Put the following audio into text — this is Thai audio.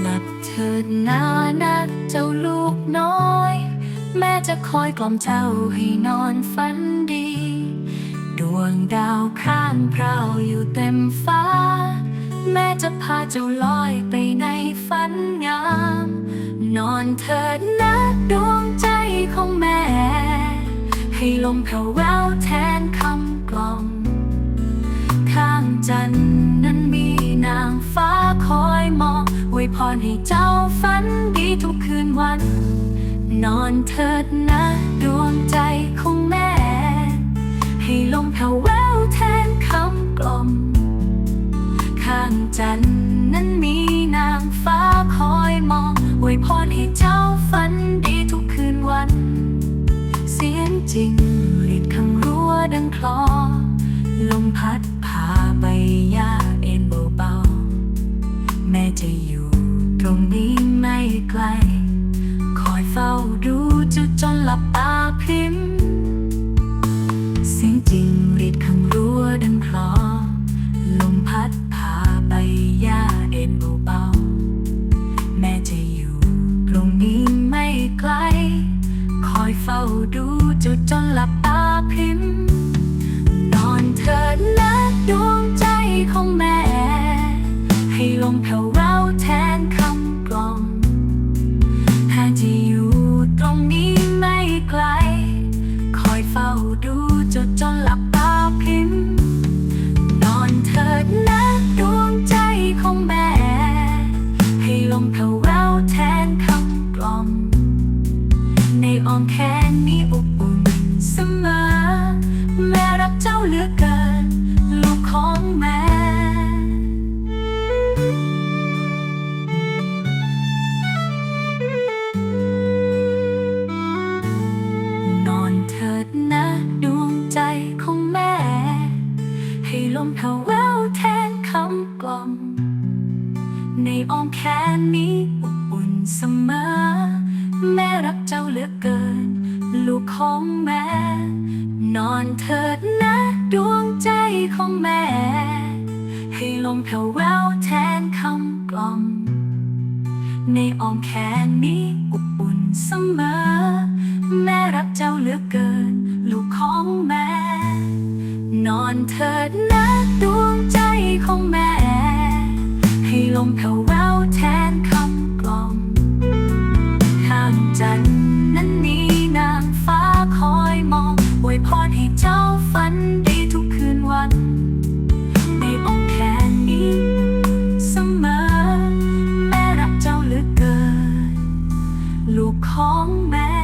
หลับเถิดนานักเจ้าลูกน้อย แม่จะคอยกล่อมเจ้าให้นอนฝันดี ดวงดาวข้างพราวอยู่เต็มฟ้า แม่จะพาเจ้าลอยไปในฝันงาม นอนเถิดนะดวงใจของแม่ ให้ลมแผ่วแววแทนคำกล่อมข้างจันนั้นมีนางฟ้าคอยมองอวยพรให้เจ้าฝันดีทุกคืนวัน นอนเถิดนะดวงใจของแม่ ให้ลมแผ่วแววแทนคำกล่อมข้างจันนั้นมีนางฟ้าคอยมองอวยพรให้เจ้า จริงรีดข้างรั้วดังคลอ ลมพัดพาใบหญ้าเอ็นเบาๆ แม่จะอยู่ตรงนี้ไม่ไกล คอยเฝ้าดูจุดจนหลับตาพิมเสียงจริง อยเฝ้าดูจุดจนหลับตาพิมนอนเถิดนะดวงใจของแม่ ให้ลมแผ่วแววแทนคำกล่อมหากจะอยู่ตรงนี้ไม่ไกล คอยเฝ้าดูจุดจนหลับตาพิมนอนเถิดนะดวงใจของแม่ ให้ลมแผ่วแววแทนคำกล่อม อ้อมแขนนี้อบอุ่นเสมอ แม่รักเจ้าเหลือเกิน ลูกของแม่นอนเถิดนะดวงใจของแม่ ให้ลมแผ่วแววแทนคำกล่อม ในอ้อมแขนนี้ ลือเกิน ลูกของแม่ นอนเถิดนะดวงใจของแม่ ให้ลมแผ่วแววแทนคำกล่อม ในอ้อมแขนนี้อบอุ่นเสมอ แม่รักเจ้าเหลือเกิน ลูกของแม่ นอนเถิดนะดวงใจของแม่ ให้ลมแผ่วแววแทนค ลูกของแม่